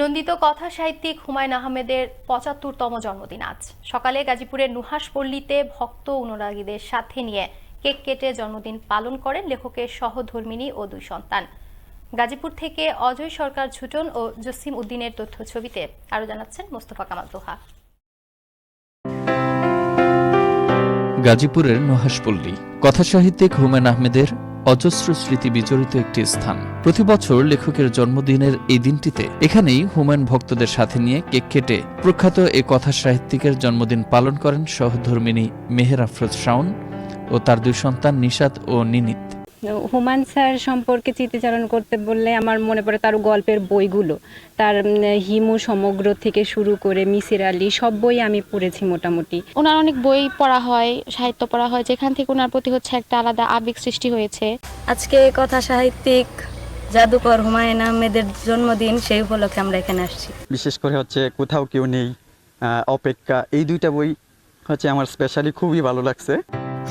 নন্দিত কথা সাহিত্যিক হুমায়ুন আহমেদের পঁচাত্তরতম জন্মদিন আজ। সকালে গাজীপুরের নুহাসপল্লীতে ভক্ত অনুরাগীদের সাথে নিয়ে কেক কেটে জন্মদিন পালন করেন লেখকের সহধর্মিণী ও দুই সন্তান। গাজীপুর থেকে অজয় সরকার ঝুটন ও জসিম উদ্দিনের তথ্য ছবিতে আরও জানাচ্ছেন মোস্তফা কামাল তোহা। গাজীপুরের নুহাসপল্লী কথাসাহিত্যিক হুমায়ুন আহমেদের অজস্র স্মৃতি বিজড়িত একটি স্থান। প্রতি বছর লেখকের জন্মদিনের এই দিনটিতে এখানেই হুমায়ুন ভক্তদের সাথে নিয়ে কেক কেটে প্রখ্যাত এ কথা সাহিত্যিকের জন্মদিন পালন করেন সহধর্মিনী মেহের আফরোজ শাওন ও তার দুই সন্তান নিশাত ও নিনিত। হুমায়ুন স্যার সম্পর্কে স্মৃতিচারণ করতে বললে আমার মনে পড়ে তার গল্পের বইগুলো। তার হিমু সমগ্র থেকে শুরু করে মিসির আলী সব বই আমি পড়েছি মোটামুটি। ওনার অনেক বই পড়া হয় সাহিত্য পড়া হয় যেখান থেকে ওনার প্রতি হচ্ছে একটা আলাদা আবেগ সৃষ্টি হয়েছে। আজকে কথা সাহিত্যিক জাদুকর হুমায়ুন আহমেদের জন্মদিন সেই উপলক্ষে আমরা এখানে আসছি। বিশেষ করে হচ্ছে কোথাও কেউ নেই আহ, অপেক্ষা এই দুইটা বই হচ্ছে আমার স্পেশালি খুবই ভালো লাগছে।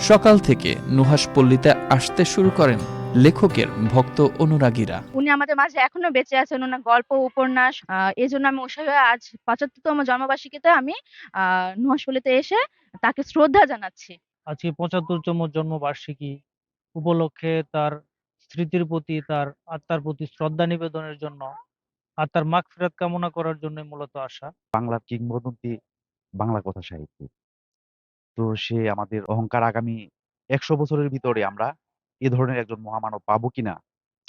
সকাল থেকে নুহাসপল্লীতে আসতে শুরু করেন লেখকের ভক্ত অনুরাগীরা। উনি আমাদের মাঝে এখনও বেঁচে আছেন ওনার গল্প উপন্যাস আহ, এই জন্য আমি উৎসাহী আজ পঁচাত্তরতম জন্মবার্ষিকীতে আমি আহ নুহাসপল্লিতে এসে তাকে শ্রদ্ধা জানাচ্ছি। আজকে পঁচাত্তরতম জন্মবার্ষিকী উপলক্ষে তার স্মৃতির প্রতি তার আত্মার প্রতি শ্রদ্ধা নিবেদনের জন্য আত্মার মাগফিরাত কামনা করার জন্য মূলত আসা। বাংলা কিংবদন্তি বাংলা কথা সাহিত্যিক। তো সে আমাদের অহংকার আগামী একশো বছরের ভিতরে আমরা এ ধরনের একজন মহামানব পাবো কিনা?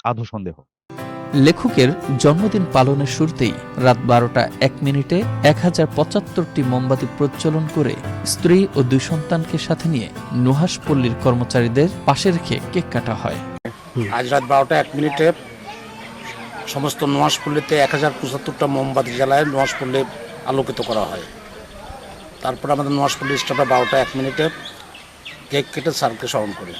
আধো সন্দেহ। লেখকের জন্মদিন পালনের শুরুতেই রাত বারোটা এক মিনিটে এক হাজার পঁচাত্তরটি মোমবাতি প্রজ্বলন করে স্ত্রী ও দুই সন্তানকে সাথে নিয়ে নুহাসপল্লীর কর্মচারীদের পাশে রেখে কেক কাটা হয়। আজ রাত বারোটা এক মিনিটে সমস্ত নোয়াজপল্লিতে এক হাজার পঁচাত্তরটা মোমবাতি জ্বালায় নোয়াজপল্লি আলোকিত করা হয়। তারপর আমাদের নোয়াজপল্লি স্টাফে বারোটা এক মিনিটে কেক কেটে স্যারকে স্মরণ করে।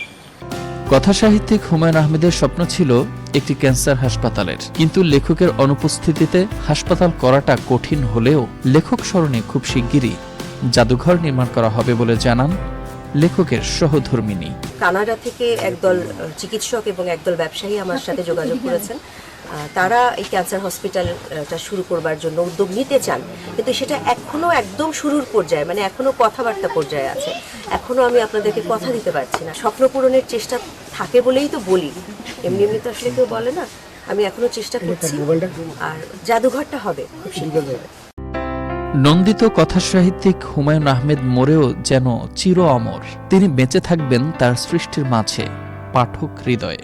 কথাসাহিত্যিক হুমায়ুন আহমেদের স্বপ্ন ছিল একটি ক্যান্সার হাসপাতালের। কিন্তু লেখকের অনুপস্থিতিতে হাসপাতাল করাটা কঠিন হলেও লেখক স্মরণে খুব শিগগিরই জাদুঘর নির্মাণ করা হবে বলে জানান লেখকের সহধর্মিনী। কানাডা থেকে একদল চিকিৎসক এবং একদল ব্যবসায়ী আমার সাথে যোগাযোগ করেছেন। তারা এই ক্যান্সার হসপিটালটা শুরু করবার জন্য উদ্যোগ নিতে চান। কিন্তু সেটা এখনও একদম শুরুর পর্যায়ে মানে এখনও কথাবার্তা পর্যায়ে আছে। এখনও আমি আপনাদেরকে কথা দিতে পারছি না। স্বপ্ন পূরণের চেষ্টা থাকে বলেই তো বলি। এমনি এমনি তো আসলে কেউ বলে না। আমি এখনও চেষ্টা করছি। আর জাদুঘরটা হবে। খুব শীঘ্রই হবে। নন্দিত কথাসাহিত্যিক হুমায়ুন আহমেদ মরেও যেন চির অমর। তিনি বেঁচে থাকবেন তার সৃষ্টির মাঝে পাঠক হৃদয়ে।